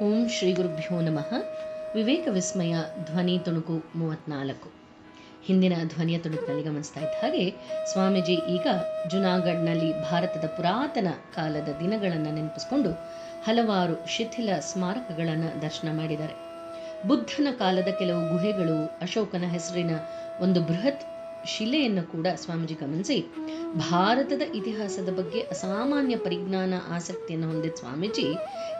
ಓಂ ಶ್ರೀ ಗುರುಭ್ಯೋ ನಮಃ. ವಿವೇಕ ವಿಸ್ಮಯ, ಧ್ವನಿ ತುಣುಕು ಮೂವತ್ನಾಲ್ಕು. ಹಿಂದಿನ ಧ್ವನಿಯ ತುಣುಕಿನಲ್ಲಿ ಗಮನಿಸ್ತಾ ಇದ್ದ ಹಾಗೆ, ಸ್ವಾಮೀಜಿ ಈಗ ಜುನಾಗಢ್ನಲ್ಲಿ ಭಾರತದ ಪುರಾತನ ಕಾಲದ ದಿನಗಳನ್ನು ನೆನಪಿಸಿಕೊಂಡು ಹಲವಾರು ಶಿಥಿಲ ಸ್ಮಾರಕಗಳನ್ನು ದರ್ಶನ ಮಾಡಿದ್ದಾರೆ. ಬುದ್ಧನ ಕಾಲದ ಕೆಲವು ಗುಹೆಗಳು ಅಶೋಕನ ಹೆಸರಿನ ಒಂದು ಬೃಹತ್ ಶಿಲೆಯನ್ನು ಕೂಡ ಸ್ವಾಮೀಜಿ ಗಮನಿಸಿ. ಭಾರತದ ಇತಿಹಾಸದ ಬಗ್ಗೆ ಅಸಾಮಾನ್ಯ ಪರಿಜ್ಞಾನ ಆಸಕ್ತಿಯನ್ನು ಹೊಂದಿದ ಸ್ವಾಮೀಜಿ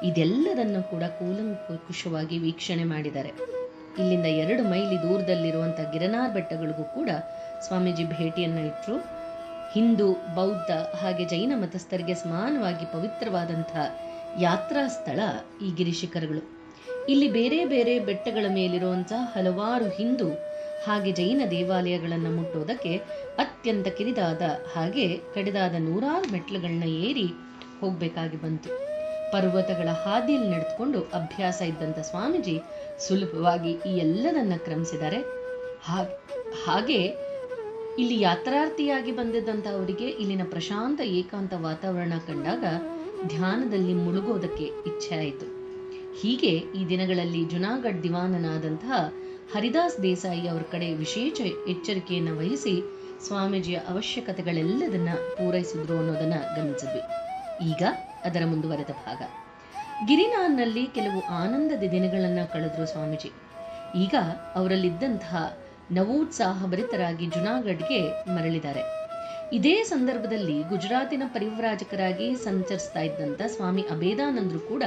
ಇದೆಲ್ಲದನ್ನು ಕೂಡ ಕೂಲಂಕುಷವಾಗಿ ವೀಕ್ಷಣೆ ಮಾಡಿದ್ದಾರೆ. ಇಲ್ಲಿಂದ ಎರಡು ಮೈಲಿ ದೂರದಲ್ಲಿರುವಂಥ ಗಿರನಾರ್ ಬೆಟ್ಟಗಳಿಗೂ ಕೂಡ ಸ್ವಾಮೀಜಿ ಭೇಟಿಯನ್ನು ಇಟ್ಟರು ಹಿಂದೂ, ಬೌದ್ಧ ಹಾಗೆ ಜೈನ ಮತಸ್ಥರಿಗೆ ಸಮಾನವಾಗಿ ಪವಿತ್ರವಾದಂಥ ಯಾತ್ರಾ ಸ್ಥಳ ಈ ಗಿರಿಶಿಖರಗಳು ಇಲ್ಲಿ ಬೇರೆ ಬೇರೆ ಬೆಟ್ಟಗಳ ಮೇಲಿರುವಂಥ ಹಲವಾರು ಹಿಂದೂ ಹಾಗೆ ಜೈನ ದೇವಾಲಯಗಳನ್ನು ಮುಟ್ಟೋದಕ್ಕೆ ಅತ್ಯಂತ ಕಿರಿದಾದ ಹಾಗೆ ಕಡಿದಾದ ನೂರಾರು ಮೆಟ್ಲುಗಳನ್ನ ಏರಿ ಹೋಗಬೇಕಾಗಿ ಬಂತು. ಪರ್ವತಗಳ ಹಾದಿಯಲ್ಲಿ ನಡೆದುಕೊಂಡು ಅಭ್ಯಾಸ ಇದ್ದಂಥ ಸ್ವಾಮೀಜಿ ಸುಲಭವಾಗಿ ಈ ಎಲ್ಲದನ್ನ ಕ್ರಮಿಸಿದ್ದಾರೆ. ಹಾಗ್- ಇಲ್ಲಿ ಯಾತ್ರಾರ್ಥಿಯಾಗಿ ಬಂದಿದ್ದಂಥ ಅವರಿಗೆ ಇಲ್ಲಿನ ಪ್ರಶಾಂತ ಏಕಾಂತ ವಾತಾವರಣ ಕಂಡಾಗ ಧ್ಯಾನದಲ್ಲಿ ಮುಳುಗೋದಕ್ಕೆ ಇಚ್ಛೆ ಆಯಿತು. ಹೀಗೆ ಈ ದಿನಗಳಲ್ಲಿ ಜುನಾಗಢ್ ದಿವಾನನಾದಂತಹ ಹರಿದಾಸ್ ದೇಸಾಯಿ ಅವರ ಕಡೆ ವಿಶೇಷ ಎಚ್ಚರಿಕೆಯನ್ನು ವಹಿಸಿ ಸ್ವಾಮೀಜಿಯ ಅವಶ್ಯಕತೆಗಳೆಲ್ಲದನ್ನ ಪೂರೈಸಿದ್ರು ಅನ್ನೋದನ್ನ ಗಮನಿಸಿದ್ವಿ. ಈಗ ಅದರ ಮುಂದುವರೆದ ಭಾಗ. ಗಿರಿನಾನ್ನಲ್ಲಿ ಕೆಲವು ಆನಂದದ ದಿನಗಳನ್ನ ಕಳೆದ್ರು ಸ್ವಾಮೀಜಿ. ಈಗ ಅವರಲ್ಲಿದ್ದಂತಹ ನವೋತ್ಸಾಹಭರಿತರಾಗಿ ಜುನಾಗಢ್ಗೆ ಮರಳಿದ್ದಾರೆ. ಇದೇ ಸಂದರ್ಭದಲ್ಲಿ ಗುಜರಾತಿನ ಪರಿವ್ರಾಜಕರಾಗಿ ಸಂಚರಿಸ್ತಾ ಇದ್ದಂಥ ಸ್ವಾಮಿ ಅಭೇದಾನಂದರು ಕೂಡ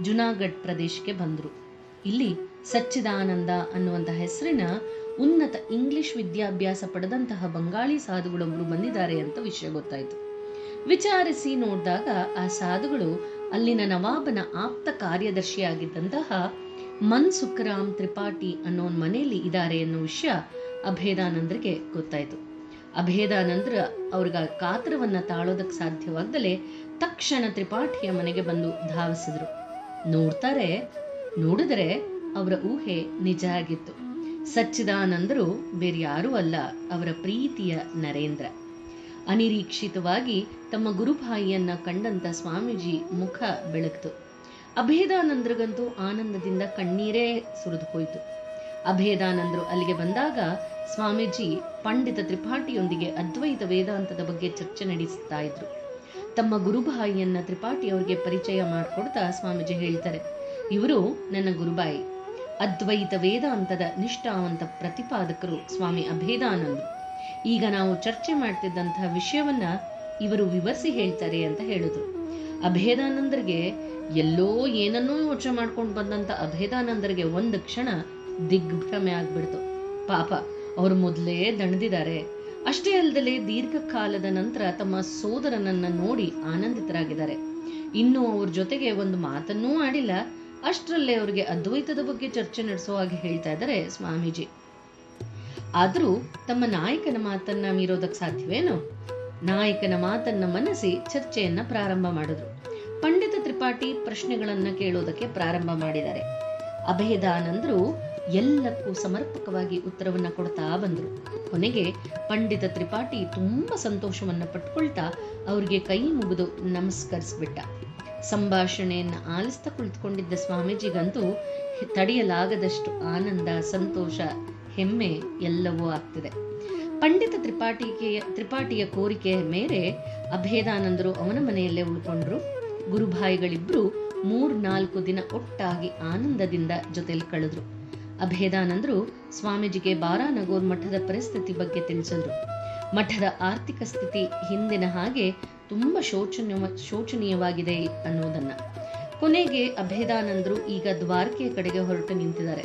ಜುನಾಗಢ್ ಪ್ರದೇಶಕ್ಕೆ ಬಂದರು. ಇಲ್ಲಿ ಸಚ್ಚಿದಾನಂದ ಅನ್ನುವಂತಹ ಹೆಸರಿನ ಉನ್ನತ ಇಂಗ್ಲಿಷ್ ವಿದ್ಯಾಭ್ಯಾಸ ಪಡೆದಂತಹ ಬಂಗಾಳಿ ಸಾಧುಗಳೊಬ್ಬರು ಬಂದಿದ್ದಾರೆ ಅಂತ ವಿಷಯ ಗೊತ್ತಾಯಿತು. ವಿಚಾರಿಸಿ ನೋಡಿದಾಗ ಆ ಸಾಧುಗಳು ಅಲ್ಲಿನ ನವಾಬನ ಆಪ್ತ ಕಾರ್ಯದರ್ಶಿಯಾಗಿದ್ದಂತಹ ಮನ್ಸುಖರಾಮ್ ತ್ರಿಪಾಠಿ ಅನ್ನೋ ಮನೆಯಲ್ಲಿ ಇದ್ದಾರೆ ಅನ್ನೋ ವಿಷಯ ಅಭೇದಾನಂದರಿಗೆ ಗೊತ್ತಾಯ್ತು. ಅಭೇದಾನಂದ್ರ ಅವ್ರಿಗೆ ಕಾತರವನ್ನ ತಾಳೋದಕ್ಕೆ ಸಾಧ್ಯವಾಗದಲೇ ತಕ್ಷಣ ತ್ರಿಪಾಠಿಯ ಮನೆಗೆ ಬಂದು ಧಾವಿಸಿದ್ರು. ನೋಡ್ತಾರೆ, ನೋಡಿದ್ರೆ ಅವರ ಊಹೆ ನಿಜ ಆಗಿತ್ತು. ಸಚ್ಚಿದಾನಂದರು ಬೇರೆ ಯಾರೂ ಅಲ್ಲ, ಅವರ ಪ್ರೀತಿಯ ನರೇಂದ್ರ. ಅನಿರೀಕ್ಷಿತವಾಗಿ ತಮ್ಮ ಗುರುಭಾಯಿಯನ್ನ ಕಂಡಂತ ಸ್ವಾಮೀಜಿ ಮುಖ ಬೆಳಗ್ತು. ಅಭೇದಾನಂದ್ರಿಗಂತೂ ಆನಂದದಿಂದ ಕಣ್ಣೀರೇ ಸುರಿದು ಹೋಯಿತು. ಅಭೇದಾನಂದರು ಅಲ್ಲಿಗೆ ಬಂದಾಗ ಸ್ವಾಮೀಜಿ ಪಂಡಿತ ತ್ರಿಪಾಠಿಯೊಂದಿಗೆ ಅದ್ವೈತ ವೇದಾಂತದ ಬಗ್ಗೆ ಚರ್ಚೆ ನಡೆಸ್ತಾ ಇದ್ರು. ತಮ್ಮ ಗುರುಬಾಯಿಯನ್ನ ತ್ರಿಪಾಠಿ ಅವರಿಗೆ ಪರಿಚಯ ಮಾಡಿಕೊಡ್ತಾ ಸ್ವಾಮೀಜಿ ಹೇಳ್ತಾರೆ. ಇವರು ನನ್ನ ಗುರುಬಾಯಿ. ಅದ್ವೈತ ವೇದಾಂತದ ನಿಷ್ಠಾವಂತ ಪ್ರತಿಪಾದಕರು ಸ್ವಾಮಿ ಅಭೇದಾನಂದರು ಈಗ ನಾವು ಚರ್ಚೆ ಮಾಡ್ತಿದ್ದಂತಹ ವಿಷಯವನ್ನ ಇವರು ವಿವರಿಸಿ ಹೇಳ್ತಾರೆ ಅಂತ ಹೇಳಿದ್ರು. ಅಭೇದಾನಂದರಿಗೆ ಎಲ್ಲೋ ಏನನ್ನೋ ಯೋಚನೆ ಮಾಡ್ಕೊಂಡು ಬಂದಂತ ಅಭೇದಾನಂದರಿಗೆ ಒಂದು ಕ್ಷಣ ದಿಗ್ಭ್ರಮೆ ಆಗ್ಬಿಡ್ತು. ಪಾಪ, ಅವರು ಮೊದಲೇ ದಣದಿದ್ದಾರೆ. ಅಷ್ಟೇ ಅಲ್ಲದೆ ದೀರ್ಘಕಾಲದ ನಂತರ ತಮ್ಮ ಸೋದರನನ್ನ ನೋಡಿ ಆನಂದಿತರಾಗಿದ್ದಾರೆ. ಇನ್ನು ಅವ್ರ ಜೊತೆಗೆ ಒಂದು ಮಾತನ್ನೂ ಆಡಿಲ್ಲ. ಅಷ್ಟರಲ್ಲೇ ಅವರಿಗೆ ಅದ್ವೈತದ ಬಗ್ಗೆ ಚರ್ಚೆ ನಡೆಸೋ ಹಾಗೆ ಹೇಳ್ತಾ ಇದ್ದಾರೆ ಸ್ವಾಮೀಜಿ. ಆದರೂ ತಮ್ಮ ನಾಯಕನ ಮಾತನ್ನ ಮೀರೋದಕ್ಕೆ ಸಾಧ್ಯವೇನು? ನಾಯಕನ ಮಾತನ್ನ ಮನಸಿ ಚರ್ಚೆಯನ್ನ ಪ್ರಾರಂಭ ಮಾಡಿದ್ರು. ಪಂಡಿತ ತ್ರಿಪಾಠಿ ಪ್ರಶ್ನೆಗಳನ್ನ ಕೇಳೋದಕ್ಕೆ ಪ್ರಾರಂಭ ಮಾಡಿದ್ದಾರೆ. ಅಭೇದಾನಂದರು ಎಲ್ಲಕ್ಕೂ ಸಮರ್ಪಕವಾಗಿ ಉತ್ತರವನ್ನ ಕೊಡ್ತಾ ಬಂದ್ರು. ಕೊನೆಗೆ ಪಂಡಿತ ತ್ರಿಪಾಠಿ ತುಂಬಾ ಸಂತೋಷವನ್ನ ಪಟ್ಕೊಳ್ತಾ ಅವ್ರಿಗೆ ಕೈ ಮುಗಿದು ನಮಸ್ಕರಿಸ್ಬಿಟ್ಟ. ಸಂಭಾಷಣೆಯನ್ನ ಆಲಿಸ್ತಾ ಕುಳಿತುಕೊಂಡಿದ್ದ ಸ್ವಾಮೀಜಿಗಂತೂ ತಡೆಯಲಾಗದಷ್ಟು ಆನಂದ, ಸಂತೋಷ, ಹೆಮ್ಮೆ ಎಲ್ಲವೂ ಆಗ್ತಿದೆ. ಪಂಡಿತ ತ್ರಿಪಾಠಿಗೆ ತ್ರಿಪಾಠಿಯ ಕೋರಿಕೆಯ ಮೇರೆ ಅಭೇದಾನಂದರು ಅವನ ಮನೆಯಲ್ಲೇ ಉಳ್ಕೊಂಡ್ರು. ಗುರುಭಾಯಿಗಳಿಬ್ರು ಮೂರ್ನಾಲ್ಕು ದಿನ ಒಟ್ಟಾಗಿ ಆನಂದದಿಂದ ಜೊತೆಲಿ ಕಳೆದ್ರು. ಅಭೇದಾನಂದರು ಸ್ವಾಮೀಜಿಗೆ ಬಾರಾನಗೋರ್ ಮಠದ ಪರಿಸ್ಥಿತಿ ಬಗ್ಗೆ ತಿಳಿಸಿದ್ರು. ಮಠದ ಆರ್ಥಿಕ ಸ್ಥಿತಿ ಹಿಂದಿನ ಹಾಗೆ ತುಂಬಾ ಶೋಚನೀಯ, ಶೋಚನೀಯವಾಗಿದೆ ಅನ್ನೋದನ್ನ. ಕೊನೆಗೆ ಅಭೇದಾನಂದರು ಈಗ ದ್ವಾರಕೆಯ ಕಡೆಗೆ ಹೊರಟು ನಿಂತಿದ್ದಾರೆ.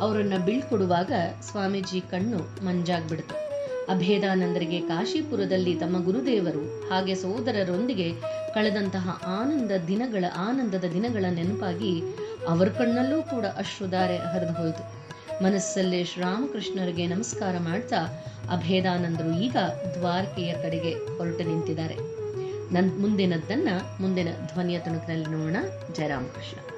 ಅವರನ್ನ ಬೀಳ್ಕೊಡುವಾಗ ಸ್ವಾಮೀಜಿ ಕಣ್ಣು ಮಂಜಾಗ್ಬಿಡ್ತು. ಅಭೇದಾನಂದರಿಗೆ ಕಾಶಿಪುರದಲ್ಲಿ ತಮ್ಮ ಗುರುದೇವರು, ಹಾಗೆ ಸೋದರರೊಂದಿಗೆ ಕಳೆದಂತಹ ಆನಂದ ದಿನಗಳ, ಆನಂದದ ದಿನಗಳ ನೆನಪಾಗಿ ಅವರ ಕಣ್ಣಲ್ಲೂ ಕೂಡ ಅಶ್ರುಧಾರೆ ಹರಿದು ಹೋಯಿತು. ಮನಸ್ಸಲ್ಲೇ ಶ್ರೀರಾಮಕೃಷ್ಣರಿಗೆ ನಮಸ್ಕಾರ ಮಾಡ್ತಾ ಅಭೇದಾನಂದರು ಈಗ ದ್ವಾರಕೆಯ ಕಡೆಗೆ ಹೊರಟು ನಿಂತಿದ್ದಾರೆ. ನನ್, ಮುಂದಿನದ್ದನ್ನ, ಮುಂದಿನ ಧ್ವನಿಯ ತುಣುಕಿನಲ್ಲಿ ನೋಡೋಣ. ಜಯರಾಮಕೃಷ್ಣ.